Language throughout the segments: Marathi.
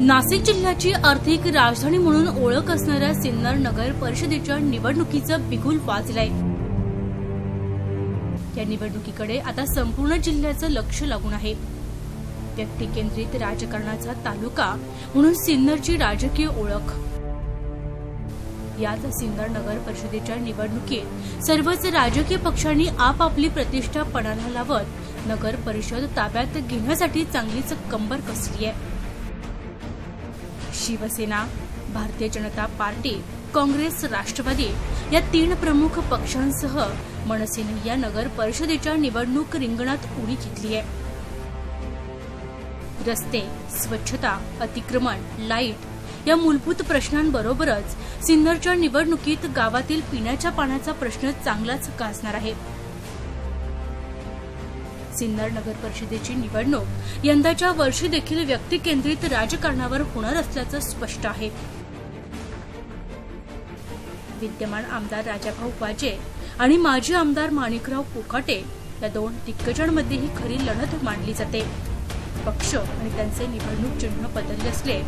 नाशिक जिल्ह्याची आर्थिक राजधानी म्हणून ओळख असणाऱ्या सिन्नर नगर परिषदेच्या निवडणुकीचं बिगुल वाजलंय. या निवडणुकीकडे आता संपूर्ण जिल्ह्याचं लक्ष लागून आहे. व्यक्ती केंद्रित राजकारणाचा तालुका म्हणून सिन्नरची राजकीय ओळख. याच सिन्नर नगर परिषदेच्या निवडणुकीत सर्वच राजकीय पक्षांनी आपापली प्रतिष्ठा पणाला लावत नगर परिषद ताब्यात घेण्यासाठी चांगलीच कंबर कसली आहे. शिवसेना भारतीय जनता पार्टी काँग्रेस राष्ट्रवादी या तीन प्रमुख पक्षांसह मनसेनं या नगर परिषदेच्या निवडणूक रिंगणात उडी घेतली आहे. रस्ते स्वच्छता अतिक्रमण लाइट या मूलभूत प्रश्नांबरोबरच सिन्नरच्या निवडणुकीत गावातील पिण्याच्या पाण्याचा प्रश्न चांगलाच गाजणार आहे. सिन्नर नगर परिषदेची निवडणूक. यंदाच्या वर्षी देखील व्यक्तिकेंद्रित राजकारणावर होणार असल्याचं स्पष्ट आहे. विद्यमान आमदार राजाभाऊ वाजे आणि माजी आमदार माणिकराव कोकाटे या दोन दिग्गजांमध्ये ही खरी लढत मांडली जाते. पक्ष आणि त्यांचे निवडणूक चिन्ह बदलले असले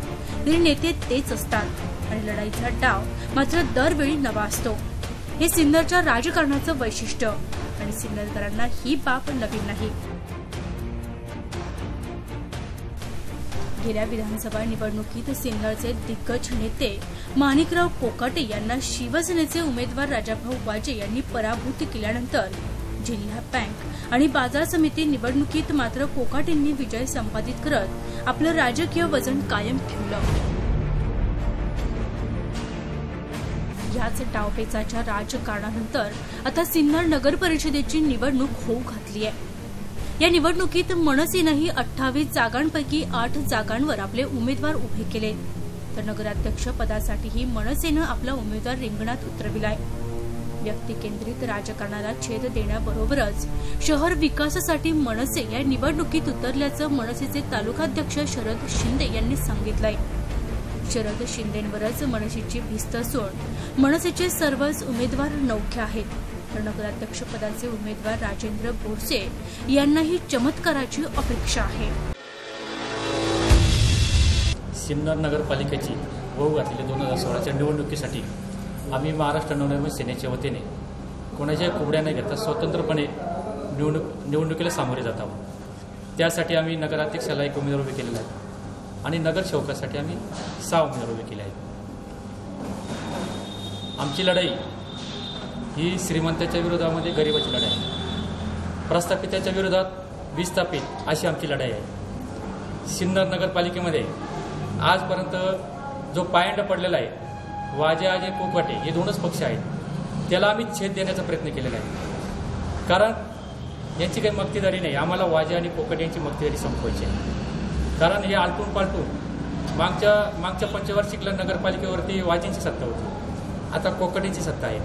तरी नेते तेच असतात आणि लढाईचा डाव मात्र दरवेळी नवा असतो. हे सिन्नरच्या राजकारणाचं वैशिष्ट्य. आणि सिन्नरकरांना ही बाब नवीन नाही. गेल्या विधानसभा निवडणुकीत सिन्नरचे दिग्गज नेते माणिकराव कोकाटे यांना शिवसेनेचे उमेदवार राजाभाऊ वाजे यांनी पराभूत केल्यानंतर जिल्हा बँक आणि बाजार समिती निवडणुकीत मात्र कोकाटेंनी विजय संपादित करत आपलं राजकीय वजन कायम ठेवलं. याच डावपेचाच्या राजकारणानंतर आता सिन्नर नगर परिषदेची निवडणूक होऊ घातली आहे. या निवडणुकीत मनसेनंही अठ्ठावीस जागांपैकी आठ जागांवर आपले उमेदवार उभे केले. तर नगराध्यक्ष पदासाठीही मनसेनं आपला उमेदवार रिंगणात उतरविलाय. व्यक्तिकेंद्रित राजकारणाला छेद देण्याबरोबरच शहर विकासासाठी मनसे या निवडणुकीत उतरल्याचं मनसेचे तालुकाध्यक्ष शरद शिंदे यांनी सांगितलंय. शरद शिंदेवरच मनसेची भिस्त असून मनसेचे सर्वच उमेदवार नौखे आहेत. तर नगराध्यक्षपदाचे उमेदवार राजेंद्र बोरसे यांनाही चमत्काराची अपेक्षा आहे. सिन्नर नगरपालिकेची होऊ दोन हजार सोळाच्या निवडणुकीसाठी आम्ही महाराष्ट्र नवनिर्माण सेनेच्या वतीने कोणाच्या कुबड्या न घेता स्वतंत्रपणे निवडणूक निवडणुकीला सामोरे जात आहोत. त्यासाठी आम्ही नगराध्यक्षाला एक उमेदवार उभे केलेला आहे. आणि नगरसेवकासाठी आम्ही सहा उमेदवार उभे केले आहेत. आमची लढाई ही श्रीमंताच्या विरोधामध्ये गरिबाची लढाई आहे. प्रस्थापिताच्या विरोधात विस्थापित अशी आमची लढाई आहे. सिन्नर नगरपालिकेमध्ये आजपर्यंत जो पायंड पडलेला आहे वाजे आजे कोकवाटे हे दोनच पक्ष आहेत. त्याला आम्ही छेद देण्याचा प्रयत्न केलेला आहे. कारण यांची काही मक्तेदारी नाही. आम्हाला वाजे आणि कोकट यांची मक्तेदारी संपवायची आहे. कारण हे आलटून पालटून मागच्या मागच्या पंचवार्षिकला नगरपालिकेवरती वाजींची सत्ता होती. आता कोकाटेंची सत्ता आहे.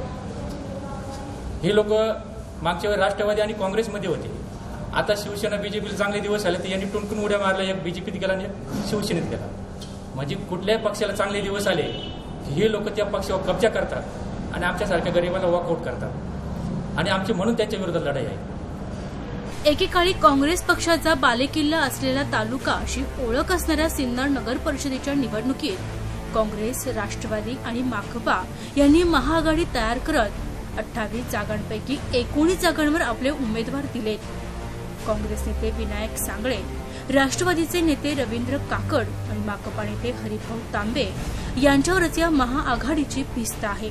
हे लोक मागच्या वेळी राष्ट्रवादी आणि काँग्रेसमध्ये होते. आता शिवसेना बीजेपीला चांगले दिवस आले तर यांनी टुणकून उड्या मारल्या एक बीजेपीत गेला आणि शिवसेनेत गेला म्हणजे कुठल्याही पक्षाला चांगले दिवस आले हे लोक त्या पक्षावर कब्जा करतात आणि आमच्यासारख्या गरिबाला वॉकआउट करतात. आणि आमची म्हणून त्यांच्या विरोधात लढाई आहे. एकेकाळी काँग्रेस पक्षाचा बालेकिल्ला असलेला तालुका अशी ओळख असणाऱ्या सिन्नर नगर परिषदेच्या निवडणुकीत काँग्रेस राष्ट्रवादी आणि माकपा यांनी महाआघाडी तयार करत अठ्ठावीस जागांपैकी एकोणीस जागांवर आपले उमेदवार दिलेत काँग्रेस नेते विनायक सांगळे राष्ट्रवादीचे नेते रवींद्र काकड आणि माकपा नेते हरिभाऊ तांबे यांच्यावरच या महाआघाडीची भिस्त आहे.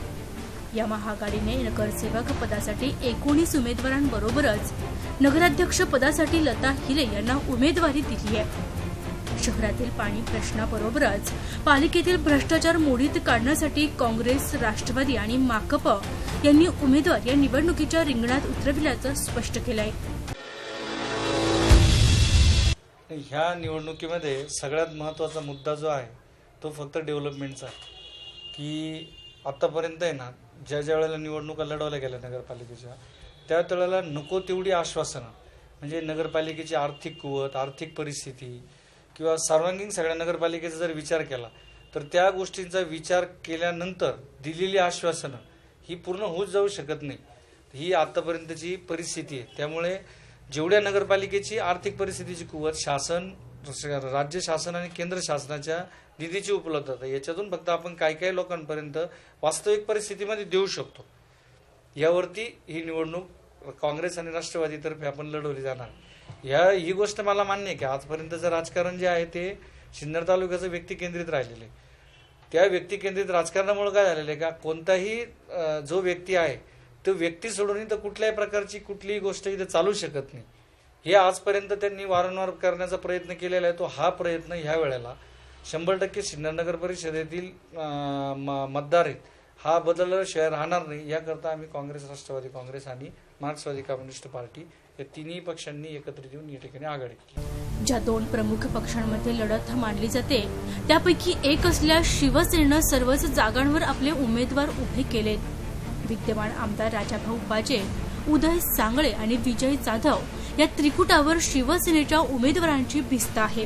या महाआघाडीने नगरसेवक पदासाठी एकोणीस उमेदवारांबरोबरच नगराध्यक्ष पदासाठी लता हिरे यांना उमेदवारी दिली आहे. शहरातील पाणी प्रश्नाबरोबरच पालिकेतील भ्रष्टाचार मोडीत काढण्यासाठी काँग्रेस राष्ट्रवादी आणि माकप यांनी उमेदवार या निवडणुकीच्या रिंगणात उतरविल्याचं स्पष्ट केलंय. ह्या निवडणुकीमध्ये सगळ्यात महत्त्वाचा मुद्दा जो आहे तो फक्त डेव्हलपमेंटचा आहे. की आत्तापर्यंत आहे ना ज्या ज्या वेळेला निवडणुका लढवल्या गेल्या नगरपालिकेच्या त्यावेळेला नको तेवढी आश्वासनं. म्हणजे नगरपालिकेची आर्थिक कुवत आर्थिक परिस्थिती किंवा सर्वांगीण सगळ्या नगरपालिकेचा जर विचार केला तर त्या गोष्टींचा विचार केल्यानंतर दिलेली आश्वासनं ही पूर्ण होत जाऊ शकत नाही. ही आतापर्यंतची परिस्थिती आहे. त्यामुळे जेवढ्या नगरपालिकेची आर्थिक परिस्थितीची कुवत शासन राज्य शासन आणि केंद्र शासनाच्या निधीची उपलब्धता याच्यातून फक्त आपण काही काही लोकांपर्यंत वास्तविक परिस्थितीमध्ये देऊ शकतो. यावरती ही निवडणूक काँग्रेस आणि राष्ट्रवादीतर्फे आपण लढवली जाणार. या ही गोष्ट मला मान्य आहे की आजपर्यंतचं राजकारण जे आहे ते सिन्नर तालुक्याचं व्यक्ती केंद्रित राहिलेलं आहे. त्या व्यक्ती केंद्रित राजकारणामुळे काय झालेलं आहे का? कोणताही जो व्यक्ती आहे तो व्यक्ती सोडून तर कुठल्याही प्रकारची कुठलीही गोष्ट इथं चालू शकत नाही. हे आजपर्यंत त्यांनी वारंवार करण्याचा प्रयत्न केलेला आहे तो हा प्रयत्न ह्या वेळेला शंभर टक्के सिन्नर नगर परिषदेतील म- मतदार आहेत. हा बदल शहर राहणार नाही. याकरता आम्ही काँग्रेस राष्ट्रवादी काँग्रेस आणि मार्क्सवादी कम्युनिस्ट पार्टी या तिन्ही पक्षांनी एकत्रित येऊन या ठिकाणी आघाडी केली. ज्या दोन प्रमुख पक्षांमध्ये लढत मांडली जाते त्यापैकी एक असल्या शिवसेनेनं सर्वच जागांवर आपले उमेदवार उभे केलेत विद्यमान आमदार राजाभाऊ बाजे उदय सांगळे आणि विजय जाधव या त्रिकुटावर शिवसेनेच्या उमेदवारांची भिस्त आहे.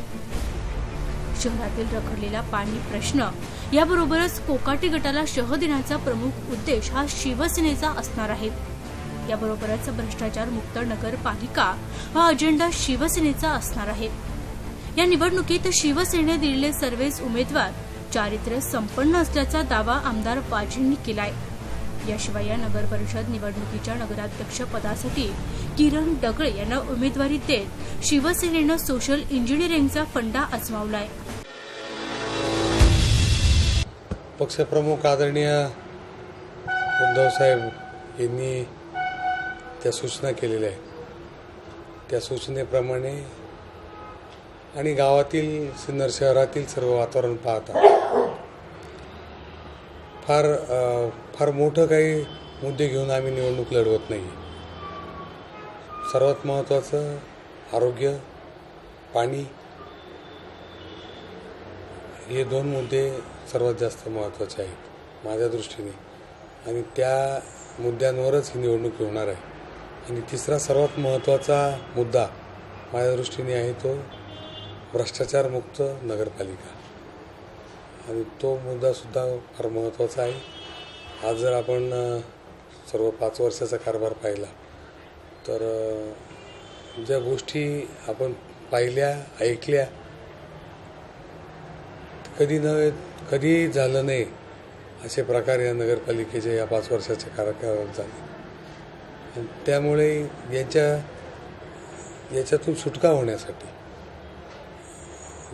शहरातील रखडलेला पाणी प्रश्न याबरोबरच कोकाटी गटाला शह देण्याचा प्रमुख उद्देश हा शिवसेनेचा असणार आहे. याबरोबरच भ्रष्टाचार मुक्त नगरपालिका हा अजेंडा शिवसेनेचा असणार आहे. या निवडणुकीत शिवसेनेने दिलेले सर्वच उमेदवार चारित्र्य संपन्न असल्याचा दावा आमदार पाजींनी केलाय. याशिवाय या नगर परिषद निवडणुकीच्या नगराध्यक्ष पदासाठी किरण डगळे यांना उमेदवारी देत शिवसेनेनं सोशल इंजिनिअरिंगचा फंडा आजमावलाय. पक्षप्रमुख आदरणीय उद्धवसाहेब यांनी त्या सूचना केलेल्या आहेत. त्या सूचनेप्रमाणे आणि गावातील सिन्नर शहरातील सर्व वातावरण पाहता. फार फार मोठं काही मुद्दे घेऊन आम्ही निवडणूक लढवत नाही. सर्वात महत्त्वाचं आरोग्य पाणी हे दोन मुद्दे सर्वात जास्त महत्त्वाचे आहेत माझ्या दृष्टीने. आणि त्या मुद्द्यांवरच ही निवडणूक होणार आहे. आणि तिसरा सर्वात महत्त्वाचा मुद्दा माझ्या दृष्टीने आहे तो भ्रष्टाचारमुक्त नगरपालिका. आणि तो मुद्दासुद्धा फार महत्त्वाचा आहे. आज जर आपण सर्व पाच वर्षाचा कारभार पाहिला तर ज्या गोष्टी आपण पाहिल्या ऐकल्या कधी नव्हे कधी झालं नाही असे प्रकार या नगरपालिकेच्या या पाच वर्षाच्या कार्यकाळात झाले. त्यामुळे याच्या याच्यातून सुटका होण्यासाठी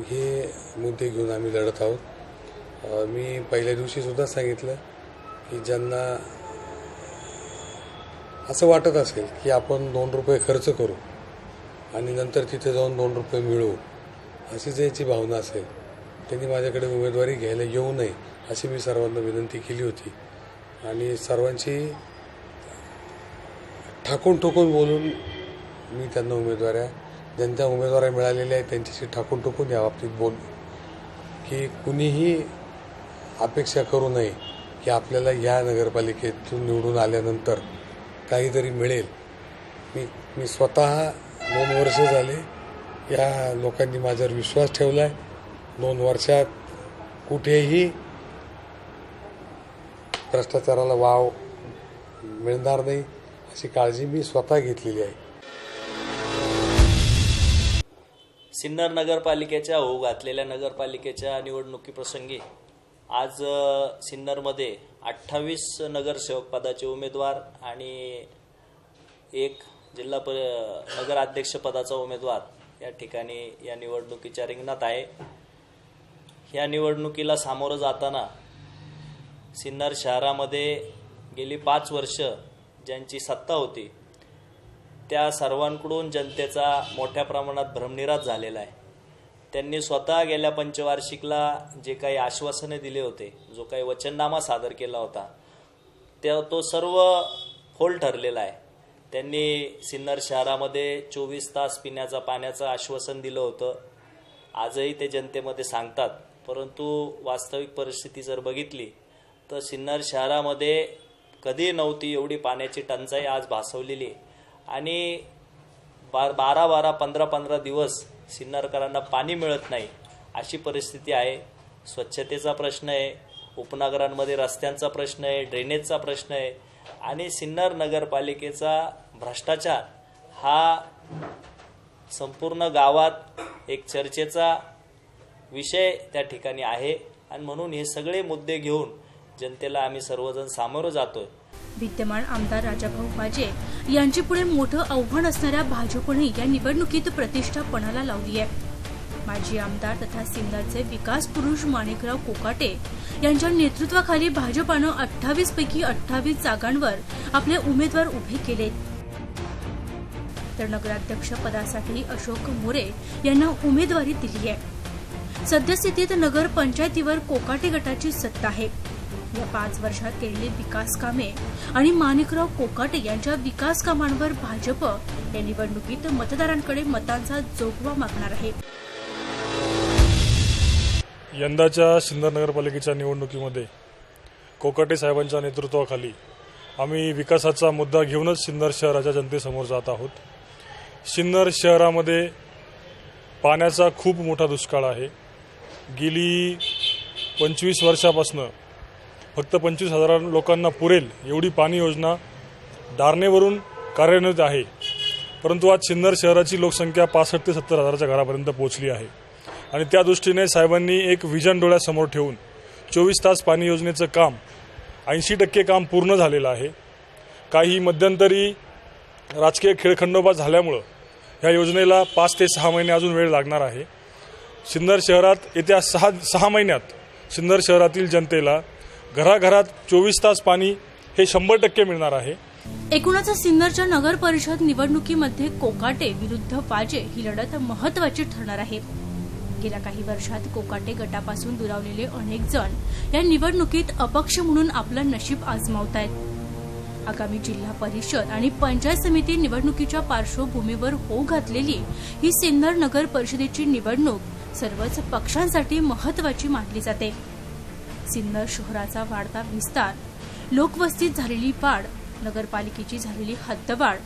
हे मुद्दे घेऊन आम्ही लढत आहोत. मी पहिल्या दिवशीसुद्धा सांगितलं की ज्यांना असं वाटत असेल की आपण दोन रुपये खर्च करू आणि नंतर तिथे जाऊन दोन रुपये मिळवू अशी याची भावना असेल त्यांनी माझ्याकडे उमेदवारी घ्यायला येऊ नये अशी मी सर्वांना विनंती केली होती. आणि सर्वांची ठाकून ठोकून बोलून मी त्यांना उमेदवाऱ्या ज्यांच्या उमेदवाऱ्या मिळालेल्या आहेत त्यांच्याशी ठाकून ठोकून या बाबतीत बोल. की कुणीही अपेक्षा करू नये की आपल्याला या नगरपालिकेतून निवडून आल्यानंतर काहीतरी मिळेल. मी मी स्वतः दोन वर्ष झाले या लोकांनी माझ्यावर विश्वास ठेवला आहे दोन वर्षात कुठेही भ्रष्टाचाराला वाव मिळणार नाही. अशी काळजी मी स्वतः घेतलेली आहे. सिन्नर नगरपालिकेच्या होऊ घातलेल्या नगरपालिकेच्या निवडणुकीप्रसंगी आज सिन्नरमध्ये अठ्ठावीस नगरसेवक पदाचे उमेदवार आणि एक जिल्हा प नगराध्यक्षपदाचा उमेदवार या ठिकाणी या निवडणुकीच्या रिंगणात आहे. ह्या निवडणुकीला सामोरं जाताना सिन्नर शहरामध्ये गेली पाच वर्ष ज्यांची सत्ता होती त्या सर्वांकडून जनतेचा मोठ्या प्रमाणात भ्रमनिराश झालेला आहे. त्यांनी स्वतः गेल्या पंचवार्षिकला जे काही आश्वासने दिले होते जो काही वचननामा सादर केला होता त्या तो सर्व फोल ठरलेला आहे. त्यांनी सिन्नर शहरामध्ये चोवीस तास पिण्याचा पाण्याचं आश्वासन दिलं होतं. आजही ते जनतेमध्ये सांगतात परंतु वास्तविक परिस्थिती जर बघितली तर सिन्नर शहरामध्ये कधी नव्हती एवढी पाण्याची टंचाई आज भासवलेली आहे. आणि बा बारा बारा पंधरा पंधरा दिवस सिन्नरकरांना पाणी मिळत नाही अशी परिस्थिती आहे. स्वच्छतेचा प्रश्न आहे उपनगरांमध्ये रस्त्यांचा प्रश्न आहे ड्रेनेजचा प्रश्न आहे. आणि सिन्नर नगरपालिकेचा भ्रष्टाचार हा संपूर्ण गावात एक चर्चेचा विषय त्या ठिकाणी आहे. आणि म्हणून हे सगळे मुद्दे घेऊन जनतेला आम्ही सर्वजण सामोरं जातोय. विद्यमान आमदार राजाभाऊ वाजे यांची पुढे मोठं आव्हान असणाऱ्या भाजपने या निवडणुकीत प्रतिष्ठा पणाला लावली आहे. माजी आमदार तथा सिन्नरचे विकास पुरुष माणिकराव कोकाटे यांच्या नेतृत्वाखाली भाजपानं अठ्ठावीस पैकी अठ्ठावीस जागांवर आपले उमेदवार उभे केले. तर नगराध्यक्ष पदासाठी अशोक मोरे यांना उमेदवारी दिली आहे. सद्यस्थितीत नगर पंचायतीवर कोकाटे गटाची सत्ता आहे. या पाच वर्षात केलेली विकास कामे आणि माणिकराव कोकाटे यांच्या विकास कामांवर भाजप या निवडणुकीत मतदारांकडे मतांचा जोगवा मागणार आहे. यंदाच्या सिन्नर नगरपालिकेच्या निवडणुकीमध्ये कोकाटे साहेबांच्या नेतृत्वाखाली आम्ही विकासाचा मुद्दा घेऊनच सिन्नर शहराच्या जनतेसमोर जात आहोत. सिन्नर शहरामध्ये पाण्याचा खूप मोठा दुष्काळ आहे. गेली पंचवीस वर्षापासनं फक्त पंचवीस हजार लोकांना पुरेल एवढी पाणी योजना दारणेवरून कार्यान्वित आहे. परंतु आज सिन्नर शहराची लोकसंख्या पासष्ट ते सत्तर हजाराच्या घरापर्यंत पोहोचली आहे. आणि त्या दृष्टीने साहेबांनी एक विजन डोळ्यासमोर ठेवून चोवीस तास पाणी योजनेचं काम ऐंशी टक्के काम पूर्ण झालेलं आहे. काही मध्यंतरी राजकीय खेळखंडोबा झाल्यामुळं ह्या योजनेला पाच ते सहा महिने अजून वेळ लागणार आहे. सिन्नर शहरात येत्या सहा सहा महिन्यात सिन्नर शहरातील जनतेला घराघरात चोवीस तास पाणी हे शंभर टक्के मिळणार आहे. एकूणच सिन्नरच्या नगर परिषद निवडणुकीमध्ये कोकाटे विरुद्ध पाजे ही लढत महत्वाची ठरणार आहे. गेल्या काही वर्षात कोकाटे गटापासून दुरावलेले अनेक जण या निवडणुकीत अपक्ष म्हणून आपलं नशीब आजमावत आहेत आगामी जिल्हा परिषद आणि पंचायत समिती निवडणुकीच्या पार्श्वभूमीवर होऊ घातलेली ही सिन्नर नगर परिषदेची निवडणूक सर्वच पक्षांसाठी महत्वाची मानली जाते. सिन्नर शहराचा वाढता विस्तार लोकवस्तीत झालेली वाढ नगरपालिकेची झालेली हद्दवाढ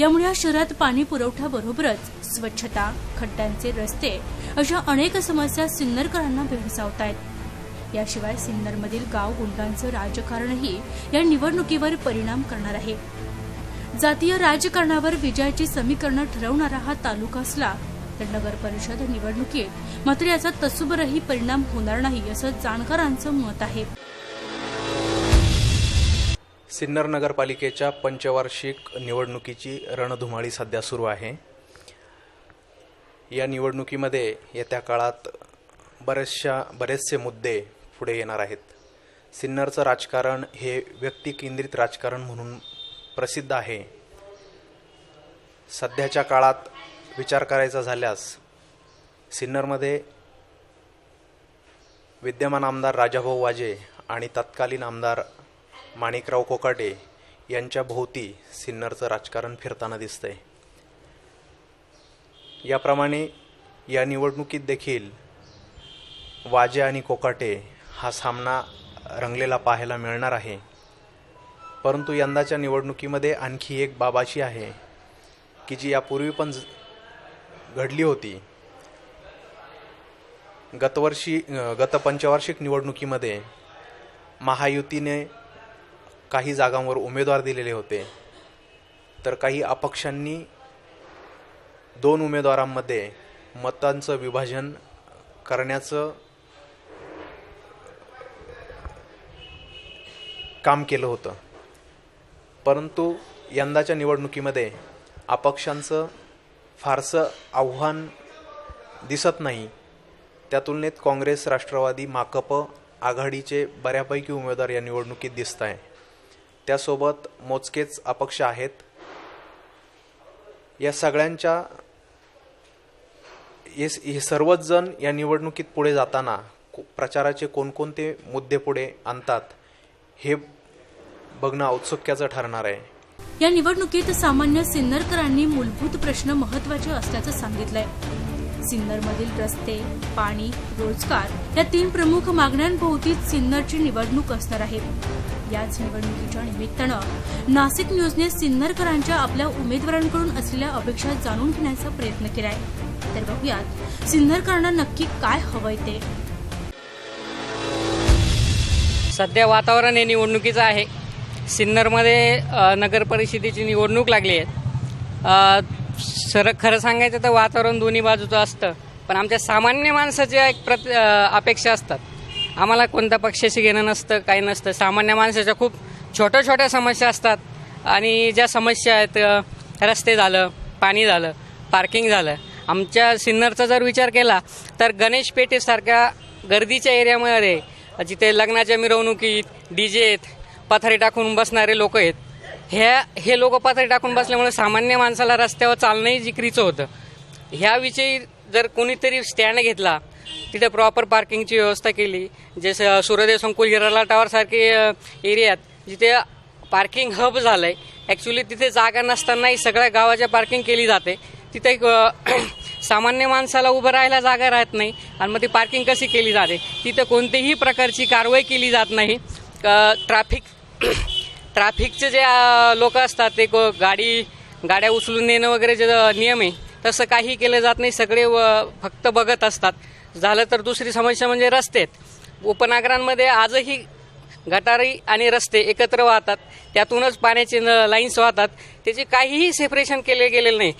यामुळे या शहरात पाणी पुरवठ्याबरोबरच स्वच्छता खड्ड्यांचे रस्ते अशा अनेक समस्या सिन्नरकरांना भेडसावत आहेत याशिवाय सिन्नरमधील गाव गुंडांचं राजकारणही या निवडणुकीवर परिणाम करणार आहे. जातीय राजकारणावर विजयाची समीकरणं ठरवणारा हा तालुका असला तर नगर परिषद निवडणुकीत. मात्र याचा तसुबरही परिणाम होणार नाही असं जाणकारांचं मत आहे. सिन्नर नगरपालिकेच्या पंचवार्षिक निवडणुकीची रणधुमाळी सध्या सुरू आहे. या निवडणुकीमध्ये येत्या काळात बरेचशा बरेचसे मुद्दे पुढे येणार आहेत. सिन्नरचं राजकारण हे व्यक्तिकेंद्रित राजकारण म्हणून प्रसिद्ध आहे. सध्याच्या काळात विचार करायचा झाल्यास सिन्नरमध्ये विद्यमान आमदार राजाभाऊ वाजे आणि तत्कालीन आमदार माणिकराव कोकाटे यांच्या भोवती सिन्नरचं राजकारण फिरताना दिसतंय. याप्रमाणे या निवडणुकीत देखील वाजे आणि कोकाटे हा सामना रंगलेला पाहायला मिळणार आहे. परंतु यंदाच्या निवडणुकीमध्ये आणखी एक बाब अशी आहे की जी यापूर्वी पण ज- घडली होती. गतवर्षी गत पंचवार्षिक निवडणुकीमध्ये महायुतीने काही जागांवर उमेदवार दिलेले होते. तर काही अपक्षांनी दोन उमेदवारांमध्ये मतांचं विभाजन करण्याचं काम केलं होतं. परंतु यंदाच्या निवडणुकीमध्ये अपक्षांचं फारसं आव्हान दिसत नाही. त्या तुलनेत काँग्रेस राष्ट्रवादी माकप आघाडीचे बऱ्यापैकी उमेदवार या निवडणुकीत दिसत आहे. त्यासोबत मोजकेच अपक्ष आहेत. या सगळ्यांच्या हे हे सर्वच जण या निवडणुकीत पुढे जाताना प्रचाराचे कोणकोणते मुद्दे पुढे आणतात हे बघणं औत्सुक्याचं ठरणार आहे. या निवडणुकीत सामान्य सिन्नरकरांनी मूलभूत प्रश्न महत्त्वाचे असल्याचं सांगितलंय. सिन्नरमधील रस्ते पाणी रोजगार या तीन प्रमुख मागण्यांभोवतीच सिन्नरची निवडणूक असणार आहे. याच निवडणुकीच्या निमित्तानं नाशिक न्यूजने सिन्नरकरांच्या आपल्या उमेदवारांकडून असलेल्या अपेक्षा जाणून घेण्याचा प्रयत्न केलाय. तर बघूयात सिन्नरकरांना नक्की काय हवंय ते? सध्या वातावरण हे निवडणुकीचं आहे. सिन्नरमध्ये नगरपरिषदेची नगर परिषदेची निवडणूक लागली आहे. सर खरं सांगायचं तर वातावरण दोन्ही बाजूचं असतं पण आमच्या सामान्य माणसाच्या एक प्रत अपेक्षा असतात. आम्हाला कोणत्या पक्षाशी घेणं नसतं काही नसतं. सामान्य माणसाच्या खूप छोट्या छोट्या समस्या असतात आणि ज्या समस्या आहेत रस्ते झालं पाणी झालं पार्किंग झालं. आमच्या सिन्नरचा जर विचार केला तर गणेश पेठेसारख्या गर्दीच्या एरियामध्ये जिथे लग्नाच्या मिरवणुकीत डी जेत पथारी टाकून बसणारे लोक आहेत. ह्या हे लोक पथारी टाकून बसल्यामुळे सामान्य माणसाला रस्त्यावर चालणंही जिक्रीचं होतं. ह्याविषयी जर कोणीतरी स्टँड घेतला तिथे प्रॉपर पार्किंगची व्यवस्था केली जसं सूर्यदेव संकुल हिराला टावरसारखे एरियात जिथे पार्किंग हब झालं आहे ॲक्च्युली तिथे जागा नसतानाही सगळ्या गावाच्या पार्किंग केली जाते. तिथे सामान्य माणसाला उभं राहायला जागा राहत नाही आणि मग ती पार्किंग कशी केली जाते? तिथं कोणतीही प्रकारची कारवाई केली जात नाही. ट्रॅफिक ट्रॅफिकचे जे लोक असतात ते को- गाडी गाड्या उचलून नेणं वगैरे जे नियम आहे तसं काही केलं जात नाही. सगळे व- फक्त बघत असतात. झालं तर दुसरी समस्या म्हणजे रस्ते आहेत उपनगरांमध्ये आजही गटारी आणि रस्ते एकत्र वाहतात. त्यातूनच पाण्याचे न- लाईन्स वाहतात. त्याचे काहीही सेपरेशन केले गेलेलं नाही.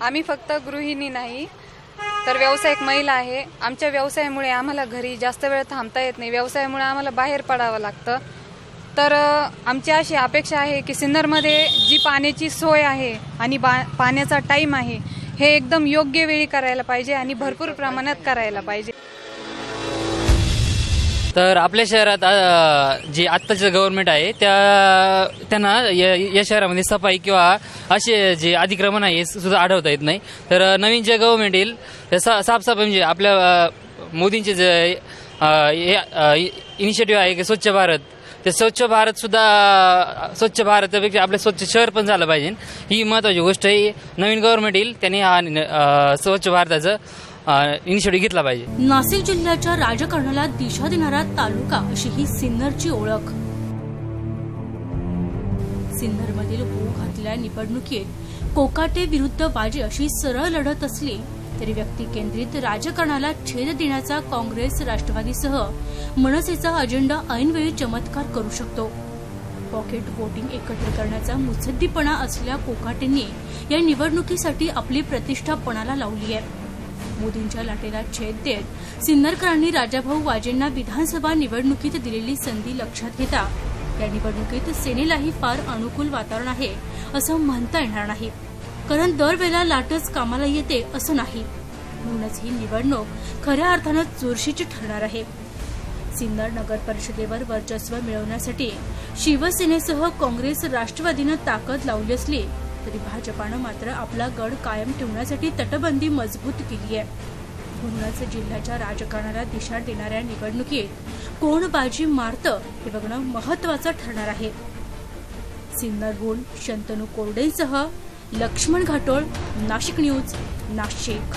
आम्ही फक्त गृहिणी नाही. तर व्यावसायिक महिला आहे. आमच्या व्यवसायामुळे आम्हाला घरी जास्त वेळ थांबता येत नाही. व्यवसायामुळे आम्हाला बाहेर पडावं लागतं. तर आमची अशी अपेक्षा आहे की सिन्नरमध्ये जी पाण्याची सोय आहे आणि बा पाण्याचा टाईम आहे हे एकदम योग्य वेळी करायला पाहिजे आणि भरपूर प्रमाणात करायला पाहिजे. तर आपल्या शहरात जे आत्ताचं गव्हर्नमेंट आहे त्या त्यांना या या शहरामध्ये सफाई किंवा असे जे अतिक्रमण आहे हे सुद्धा आढळता येत नाही. तर नवीन जे गव्हर्नमेंट येईल त्या सा साफसफाई म्हणजे आपल्या मोदींचे जे इनिशिएटिव्ह आहे की स्वच्छ भारत ते स्वच्छ भारत सुद्धा स्वच्छ भारतापेक्षा आपलं स्वच्छ शहर पण झालं पाहिजे. ही महत्त्वाची गोष्ट आहे. नवीन गव्हर्नमेंट येईल त्यांनी हा स्वच्छ भारताचं इनिशिएटिव्ह घेतला पाहिजे. नाशिक जिल्ह्याच्या राजकारणाला दिशा देणारा तालुका अशी ही सिन्नरची ओळख. सिन्नरमधील होऊ घातलेल्या निवडणुकीत कोकाटे विरुद्ध बाजी अशी सरळ लढत असली तरी व्यक्ती केंद्रित राजकारणाला छेद देण्याचा काँग्रेस राष्ट्रवादीसह मनसेचा अजेंडा ऐनवेळी चमत्कार करू शकतो. पॉकेट वोटिंग एकत्र करण्याचा मुत्सद्दीपणा असलेल्या कोकाटेंनी या निवडणुकीसाठी आपली प्रतिष्ठा पणाला लावली आहे मोदींच्या लाटेला छेद देत सिन्नरकरांनी राजाभाऊ वाजेंना विधानसभा निवडणुकीत दिलेली संधी लक्षात घेता. या निवडणुकीत सेनेलाही फार अनुकूल वातावरण आहे असं म्हणता येणार नाही. कारण दरवेळेला लाटच कामाला येते असं नाही. म्हणूनच ही निवडणूक खऱ्या अर्थानं चुरशीची ठरणार आहे. सिन्नर नगर परिषदेवर वर्चस्व मिळवण्यासाठी शिवसेनेसह काँग्रेस राष्ट्रवादीनं ताकद लावली असली तरी भाजपानं मात्र आपला गड कायम ठेवण्यासाठी तटबंदी मजबूत केली आहे. म्हणूनच जिल्ह्याच्या राजकारणाला दिशा देणाऱ्या निवडणुकीत कोण बाजी मारतं हे बघणं महत्वाचं ठरणार आहे. सिन्नरहून शंतनू कोरडेंसह लक्ष्मण घाटोळ नाशिक न्यूज नाशिक.